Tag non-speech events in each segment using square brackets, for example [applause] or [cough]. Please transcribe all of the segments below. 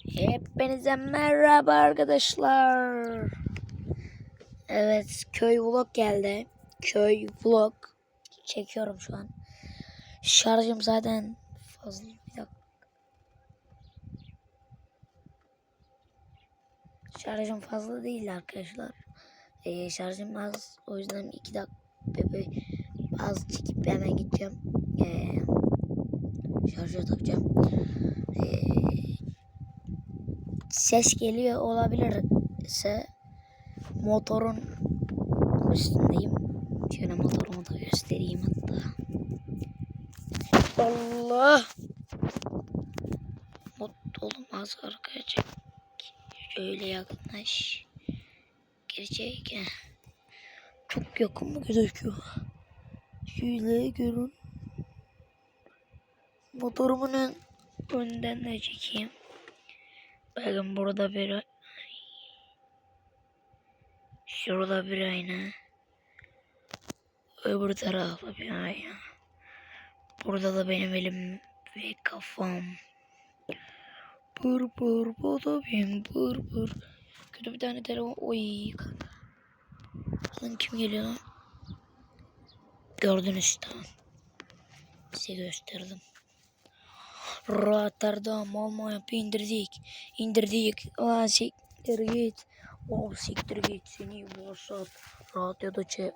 Hepinize merhaba arkadaşlar. Evet köy vlog geldi. Köy vlog çekiyorum şu an. Şarjım zaten fazla. Bir dakika. Şarjım fazla değil arkadaşlar. Ee, şarjım az. O yüzden iki dakika bebe az çekip hemen gideceğim. Ee, şarja takacağım. Ses geliyor olabilirse motorun üstündeyim. Şöyle motorumu da göstereyim hatta. Allah! Mot olmaz arkadaşlar. Şöyle yakınlaş. Gerçek. Çok yakın mı gözüküyor? Şöyle görün. Motorumun ön, önden de çekeyim. Bakın burada bir Şurada bir ayna. Öbür tarafta bir ayna. Burada da benim elim ve kafam. Pır pır benim pır pır. Kötü bir tane telefon. Oy. Lan kim geliyor lan? Gördünüz tamam. Size gösterdim. Rotterdam Almanya indirdik. İndirdik. Lan siktir git. O siktir git seni Mossad. Radyoda çe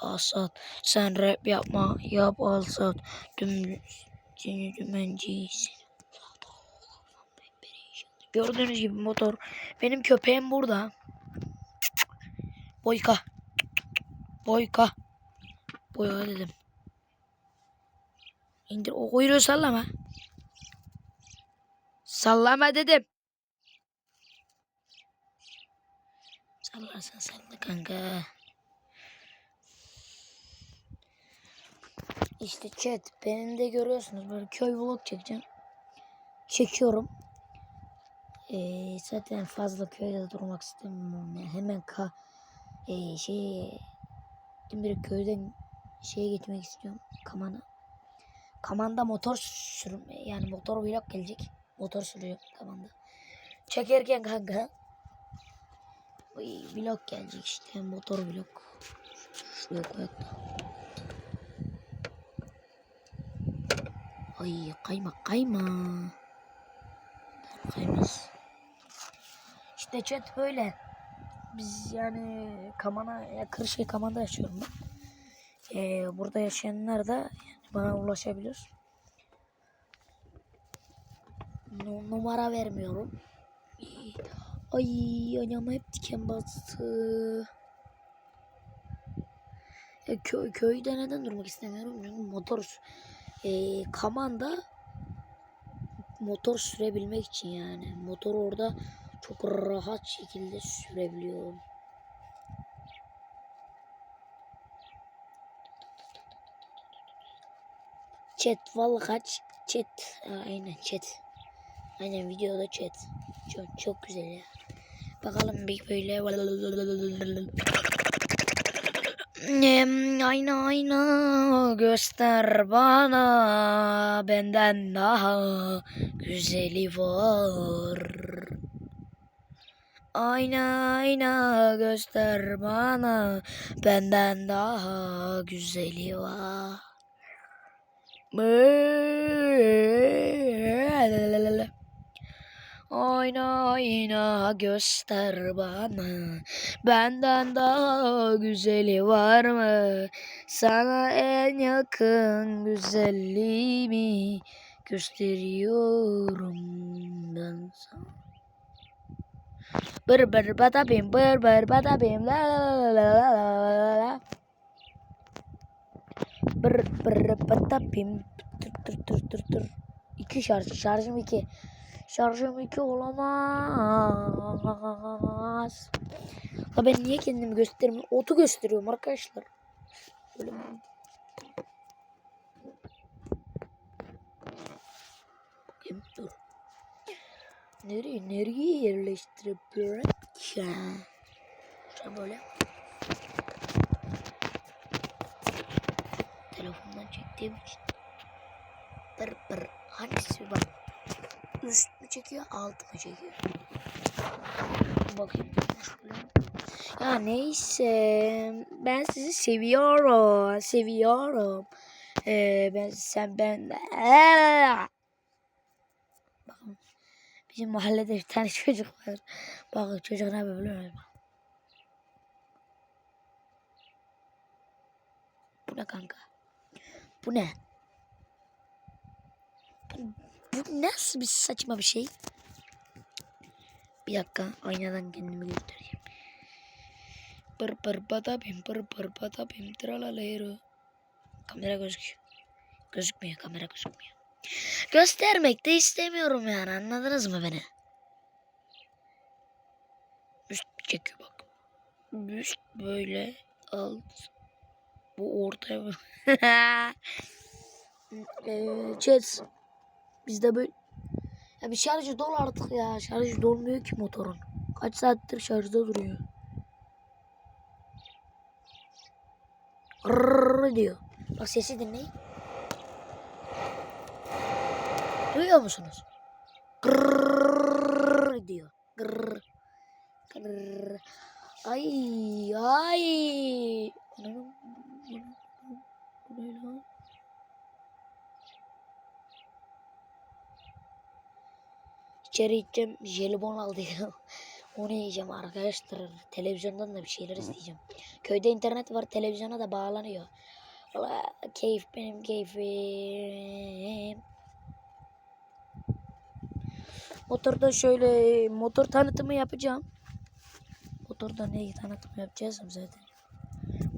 Asat. Sen rap yapma. Yap alsat. Tüm seni dümencisin. Gördüğünüz gibi motor. Benim köpeğim burada. Boyka. Boyka. Boyka dedim. İndir o kuyruğu sallama. Sallama dedim. Sallarsan salla kanka. İşte chat benim de görüyorsunuz böyle köy vlog çekeceğim. Çekiyorum. Ee, zaten fazla köyde durmak istemiyorum. Yani hemen ka ee, şey bir köyden şeye gitmek istiyorum. Kamana. Kamanda motor sürüm yani motor vlog gelecek. Motor sürüyor kamanda. Çekerken kanka vlog gelecek işte motor vlog. Şuraya koyak da. Ay kayma kayma. Kaymaz. İşte chat böyle. Biz yani Kamana, ya Kırşehir Kaman'da yaşıyorum ben. Ee, burada yaşayanlar da yani bana ulaşabilir. Nu- numara vermiyorum. Ay ayağıma hep diken bastı. Ya köy, köyde neden durmak istemiyorum? Çünkü motor e, Kaman'da motor sürebilmek için yani. Motor orada çok rahat şekilde sürebiliyorum. Chat vallahi kaç chat Aa, aynen chat. Aynen videoda chat. Çok çok güzel ya. Bakalım bir böyle Ayna ayna göster bana benden daha güzeli var. Ayna ayna göster bana benden daha güzeli var. Ayna ayna göster bana Benden daha güzeli var mı? Sana en yakın güzelliğimi gösteriyorum ben sana. Bır bır bada bim bır bır bada bim la la la la la la Bır bır bada bim tır tır tır tır tır. İki şarj şarjım iki. Şarjım 2 olamaz. La ben niye kendimi göstermiyorum? Otu gösteriyorum arkadaşlar. Böyle dur. Nereye nereye yerleştirebilirim ki? Şöyle böyle. Telefondan çektiğim için. Pır pır. Hangisi bak. Üst çekiyor, altı mı çekiyor? Bakayım. Ya neyse. Ben sizi seviyorum. Seviyorum. Ee, ben sen ben Bakın. Bizim mahallede bir tane çocuk var. Bakın çocuk ne biliyor musun? Bu ne kanka? Bu ne? Bu, nasıl bir saçma bir şey? Bir dakika aynadan kendimi göstereyim. Pır pır bada bim pır pır bada bim tralalero. Kamera gözüküyor. Gözükmüyor kamera gözükmüyor. Göstermek de istemiyorum yani anladınız mı beni? Üst çekiyor bak. Üst böyle alt. Bu ortaya? Eee [laughs] chat. Bizde böyle ya bir şarjı dol artık ya. Şarjı dolmuyor ki motorun. Kaç saattir şarjda duruyor. Rrrr diyor. Bak sesi dinleyin. Duyuyor musunuz? Gırrrr diyor. Gırrrr. Gırrrr. Ay ay. Bu ne lan? İçeri gideceğim. Jelibon aldıydım. [laughs] Onu yiyeceğim arkadaşlar. Televizyondan da bir şeyler izleyeceğim. Köyde internet var. Televizyona da bağlanıyor. Valla keyif benim keyfim. Motorda şöyle motor tanıtımı yapacağım. Motorda neyi tanıtımı yapacağız zaten.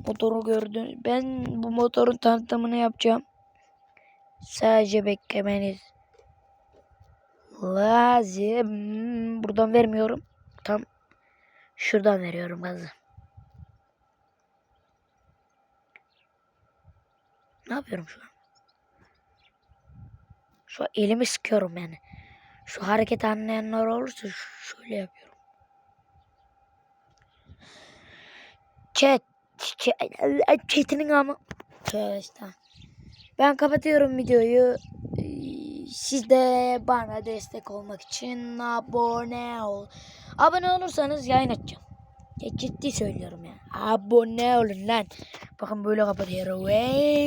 Motoru gördün. Ben bu motorun tanıtımını yapacağım. Sadece beklemeniz lazım. Buradan vermiyorum. Tam şuradan veriyorum gazı. Ne yapıyorum şu an? Şu an elimi sıkıyorum yani. Şu hareket anlayanlar olursa şöyle yapıyorum. Chat. Chat. Chat'inin ama. Tövbe. Ben kapatıyorum videoyu. Siz de bana destek olmak için abone ol. Abone olursanız yayın açacağım. Ya ciddi söylüyorum ya. Abone olun lan. Bakın böyle kapatıyorum. Hey.